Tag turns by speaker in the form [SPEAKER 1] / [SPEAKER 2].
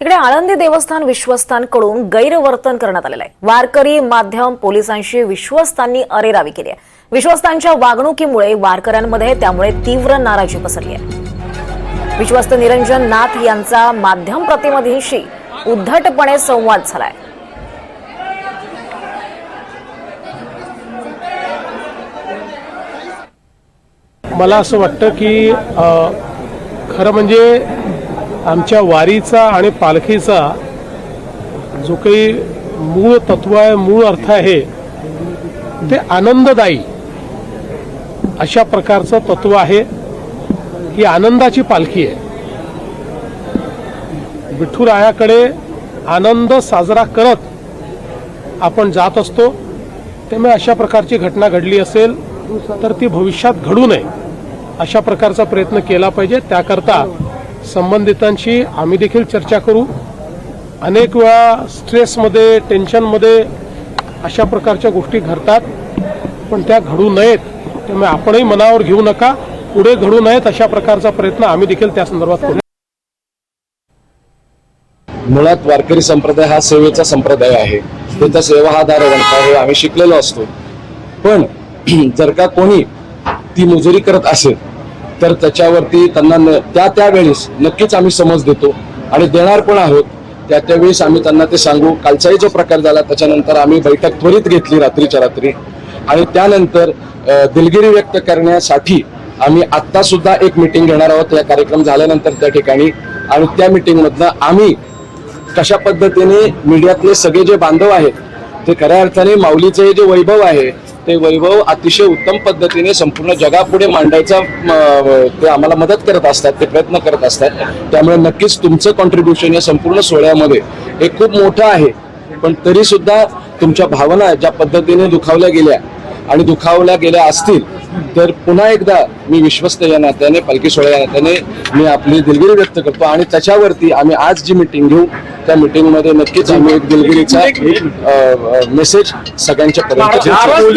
[SPEAKER 1] तिकडे आळंदी देवस्थान विश्वस्तांकडून गैरवर्तन करण्यात आलेलं आहे. वारकरी माध्यम पोलिसांशी विश्वस्तांनी अरेरावी केली आहे. विश्वस्तांच्या वागणुकीमुळे वारकऱ्यांमध्ये त्यामुळे तीव्र नाराजी पसरली आहे. विश्वस्त निरंजन नाथ यांचा माध्यम प्रतिनिधींशी उद्धटपणे संवाद झालाय.
[SPEAKER 2] मला असं वाटतं की खरं म्हणजे आमच्या वारीचा आणि पालखीचा जो काही मूळ तत्व आहे मूळ अर्थ आहे ते आनंददायी अशा प्रकारचं तत्व आहे. ही आनंदाची पालखी आहे. विठुरायाकडे आनंद साजरा करत आपण जात असतो त्यामुळे अशा प्रकारची घटना घडली असेल तर ती भविष्यात घडू नये अशा प्रकारचा प्रयत्न केला पाहिजे. त्याकरता संबंधितांशी आम्ही देखील चर्चा करू. अनेक वेळा स्ट्रेसमध्ये टेन्शनमध्ये अशा प्रकारच्या गोष्टी घडतात पण त्या घडू नयेत. त्यामुळे आपणही मनावर घेऊ नका. पुढे घडू नयेत अशा प्रकारचा प्रयत्न आम्ही देखील त्या संदर्भात करू.
[SPEAKER 3] मुळात वारकरी संप्रदाय हा सेवेचा संप्रदाय आहे. त्याचा सेवा हा दारवंत हे आम्ही शिकलेलो असतो. पण जर का कोणी ती मुजुरी करत असेल तर त्याच्यावरती त्यांना न- त्या त्यावेळेस नक्कीच आम्ही समज देतो आणि देणार पण आहोत. त्या त्यावेळेस आम्ही त्यांना ते सांगू. कालचाही जो प्रकार झाला त्याच्यानंतर आम्ही बैठक त्वरित घेतली रात्रीच्या रात्री. आणि त्यानंतर दिलगिरी व्यक्त करण्यासाठी आम्ही आत्ता सुद्धा एक मिटिंग घेणार आहोत. या कार्यक्रम झाल्यानंतर त्या ठिकाणी. आणि त्या मिटिंगमधनं आम्ही कशा पद्धतीने मीडियातले सगळे जे बांधव आहेत ते खऱ्या अर्थाने माऊलीचे जे वैभव आहे ते वैभव अतिशय उत्तम पद्धतीने संपूर्ण जगापुढे मांडायचा ते आम्हाला मदत करत असतात ते प्रयत्न करत असतात. त्यामुळे नक्कीच तुमचं कॉन्ट्रीब्युशन या संपूर्ण सोहळ्यामध्ये हे खूप मोठं आहे. पण तरी सुद्धा तुमच्या भावना ज्या पद्धतीने दुखावल्या गेल्या आणि दुखावल्या गेल्या असतील तर पुन्हा एकदा मी विश्वस्त या नात्याने पालखी सोहळा या नात्याने मी आपली दिलगिरी व्यक्त करतो आणि त्याच्यावरती आम्ही आज जी मिटिंग घेऊ त्या मिटिंगमध्ये नक्कीच आम्ही एक दिलगिरीचा मेसेज सगळ्यांच्या पर्यंत.